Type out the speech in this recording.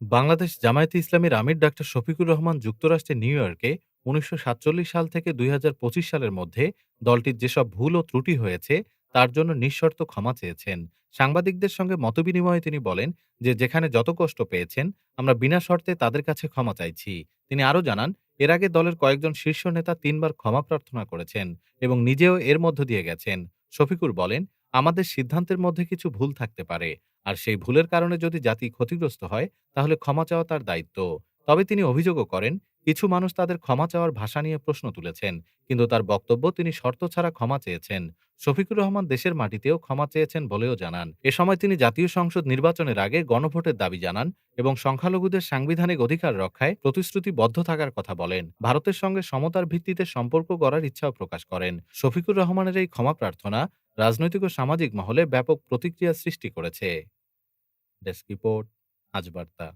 বাংলাদেশ জামায়াতে ইসলামীর আমির ডাক্তার শফিকুর রহমান যুক্তরাষ্ট্রের নিউ ইয়র্কে উনিশশো সাতচল্লিশ সাল থেকে দুই হাজার পঁচিশ সালের মধ্যে দলটির যেসব ভুল ও ত্রুটি হয়েছে, তার জন্য নিঃশর্ত ক্ষমা চেয়েছেন। সাংবাদিকদের সঙ্গে মতবিনিময়ে তিনি বলেন যে, যেখানে যত কষ্ট পেয়েছেন, আমরা বিনা শর্তে তাদের কাছে ক্ষমা চাইছি। তিনি আরও জানান, এর আগে দলের কয়েকজন শীর্ষ নেতা তিনবার ক্ষমা প্রার্থনা করেছেন এবং নিজেও এর মধ্য দিয়ে গেছেন। শফিকুর বলেন আমাদের সিদ্ধান্তের মধ্যে কিছু ভুল থাকতে পারে। আর সেই ভুলের কারণে যদি জাতি ক্ষতিগ্রস্ত হয়, তাহলে ক্ষমা চাওয়া তার দায়িত্ব। তবে তিনি অভিযোগও করেন কিছু মানুষ তাদের ক্ষমা চাওয়ার ভাষা নিয়ে প্রশ্ন তুলেছেন, কিন্তু তার বক্তব্য তিনি শর্ত ছাড়া ক্ষমা চেয়েছেন। শফিকুর রহমান দেশের মাটিতেও ক্ষমা চেয়েছেন বলেও জানান। এ সময় তিনি জাতীয় সংসদ নির্বাচনের আগে গণভোটের দাবি জানান এবং সংখ্যালঘুদের সাংবিধানিক অধিকার রক্ষায় প্রতিশ্রুতিবদ্ধ থাকার কথা বলেন। ভারতের সঙ্গে সমতার ভিত্তিতে সম্পর্ক গড়ার ইচ্ছাও প্রকাশ করেন। শফিকুর রহমানের এই ক্ষমা প্রার্থনা রাজনৈতিক ও সামাজিক মহলে ব্যাপক প্রতিক্রিয়া সৃষ্টি করেছে। ডেস্ক রিপোর্ট, আজ বার্তা।